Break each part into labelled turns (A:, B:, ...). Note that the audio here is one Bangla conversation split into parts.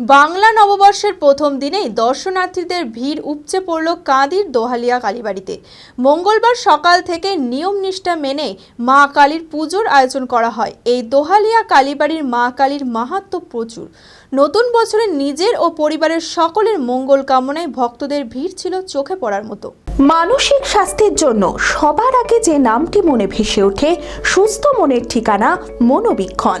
A: বাংলা নববর্ষের প্রথম দিনেই দর্শনার্থীদের ভিড় উপচে পড়ল কাঁদির দোহালিয়া কালীবাড়িতে। মঙ্গলবার সকাল থেকে নিয়ম নিষ্ঠা মেনে মা কালীর পুজোর আয়োজন করা হয়। এই দোহালিয়া কালীবাড়ির মা কালীর মাহাত্ম্য প্রচুর। নতুন বছরে নিজের ও পরিবারের সকলের মঙ্গল কামনায় ভক্তদের ভিড় ছিল চোখে পড়ার মতো।
B: মানসিক স্বাস্থ্যের জন্য সবার আগে যে নামটি মনে ভেসে ওঠে, সুস্থ মনের ঠিকানা মনোবীক্ষণ।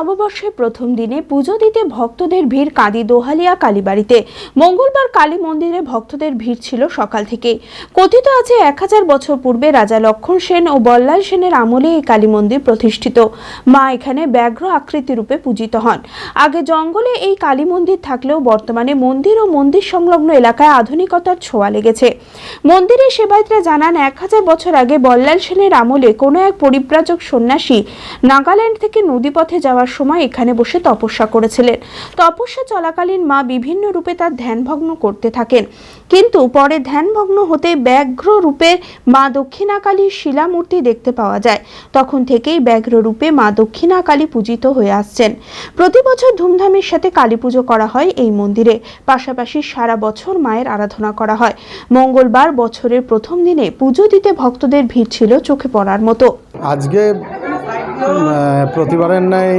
B: নববর্ষের প্রথম দিনে পুজো দিতে ভক্তদের ভিড় কাঁদি দোহালিয়া কালীবাড়িতে। মঙ্গলবার কালী মন্দিরে ভক্তদের ভিড় ছিল সকাল থেকে কথিত আছে, এক হাজার বছর পূর্বে রাজা লক্ষণ সেন ও বল্লাল সেনের আমলে এই কালী মন্দির প্রতিষ্ঠিত। মা এখানে ব্যাঘ্র আকৃতি রূপে পূজিত হন। আগে জঙ্গলে এই কালী মন্দির থাকলেও বর্তমানে মন্দির ও মন্দির সংলগ্ন এলাকায় আধুনিকতার ছোঁয়া লেগেছে। মন্দিরের সেবায়তরা জানান, এক হাজার বছর আগে বল্লাল সেনের আমলে কোনো এক পরিব্রাজক সন্ন্যাসী নাগাল্যান্ড থেকে নদীপথে যাওয়ার সময় এখানে বসে তপস্যা করেছিলেন। তপস্যা চলাকালীন মা বিভিন্ন রূপে তার ধ্যানভগ্ন করতে থাকেন। কিন্তু পরে ধ্যানভগ্ন হতে ব্যাঘ্র রূপের মা দক্ষিণাকালীর শিলামূর্তি দেখতে পাওয়া যায়। তখন থেকেই ব্যাঘ্র রূপে মা দক্ষিণাকালী পূজিত হয়ে আসছেন। প্রতি বছর ধুমধামের সাথে কালী পুজো করা হয় এই মন্দিরে। পাশাপাশি সারা বছর মায়ের আরাধনা করা হয়। মঙ্গলবার বছরের প্রথম দিনে পুজো দিতে ভক্তদের ভিড় ছিল চোখে পড়ার মতো।
C: আজকে প্রতিবারের ন্যায়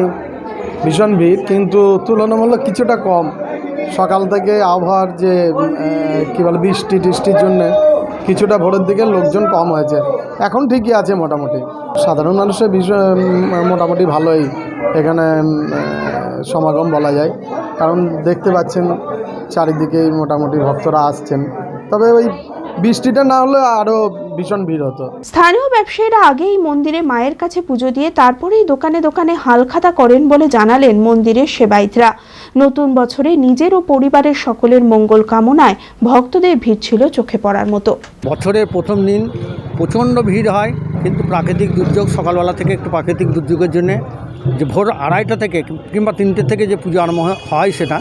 C: ভীষণ ভিড় কিন্তু তুলনামূলক কিছুটা কম। সকাল থেকে আবহাওয়ার যে কী বলে বৃষ্টি টিষ্টির জন্যে কিছুটা ভোরের দিকে লোকজন কম হয়েছে। এখন ঠিকই আছে মোটামুটি। সাধারণ মানুষের উম, মোটামুটি ভালোই এখানে সমাগম বলা যায়। কারণ দেখতে পাচ্ছেন চারিদিকেই মোটামুটি ভক্তরা আসছেন। তবে ওই বৃষ্টিটা না হলে আরও ভীষণ ভিড় হতো।
B: স্থানীয় ব্যবসায়ীরা আগেই মন্দিরে মায়ের কাছে পুজো দিয়ে তারপরেই দোকানে দোকানে হালখাতা করেন বলে জানালেন মন্দিরের সেবায়িতরা। নতুন বছরে নিজের ও পরিবারের সকলের মঙ্গল কামনায় ভক্তদের ভিড় ছিল চোখে পড়ার মতো।
D: বছরের প্রথম দিন প্রচণ্ড ভিড় হয়। কিন্তু প্রাকৃতিক দুর্যোগ সকালবেলা থেকে একটু প্রাকৃতিক দুর্যোগের জন্যে যে ভোর আড়াইটা থেকে কিংবা তিনটে থেকে যে পুজো আরম্ভ হয়- সেটা,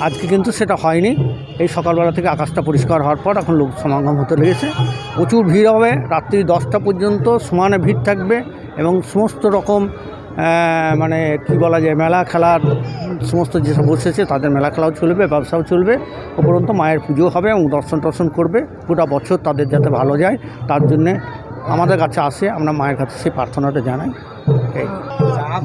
D: আজকে কিন্তু সেটা হয়নি। এই সকালবেলা থেকে আকাশটা পরিষ্কার হওয়ার পর এখন লোক সমাগম হতে লেগেছে। প্রচুর ভিড় হবে। রাত্রি দশটা পর্যন্ত সমানে ভিড় থাকবে এবং সমস্ত রকম মানে কি বলা যায়, মেলা খেলার সমস্ত যেসব বসেছে তাদের মেলা খেলাও চলবে, ব্যবসাও চলবে। উপরন্ত মায়ের পুজো হবে এবং দর্শন টর্শন করবে। গোটা বছর তাদের যাতে ভালো যায়, তার জন্যে আমাদের কাছে আসে, আমরা মায়ের কাছে সেই প্রার্থনাটা জানাই।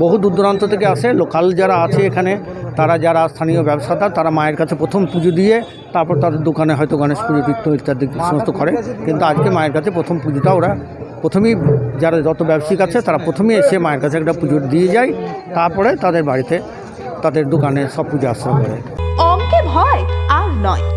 D: বহু দূর দূরান্ত থেকে আসে, লোকাল যারা আছে এখানে, তারা যারা স্থানীয় ব্যবসাদার, তারা মায়ের কাছে প্রথম পুজো দিয়ে তারপর তাদের দোকানে হয়তো গণেশ পুজো, তীর্থ ইত্যাদি সমস্ত করে। কিন্তু আজকে মায়ের কাছে প্রথম পুজোটা ওরা প্রথমেই যারা যত ব্যবসায়িক আছে, তারা প্রথমেই এসে মায়ের কাছে একটা পুজো দিয়ে যায়, তারপরে তাদের বাড়িতে তাদের দোকানে সব পুজো আশ্রয় করে।
B: অঙ্কে ভয় আর নয়।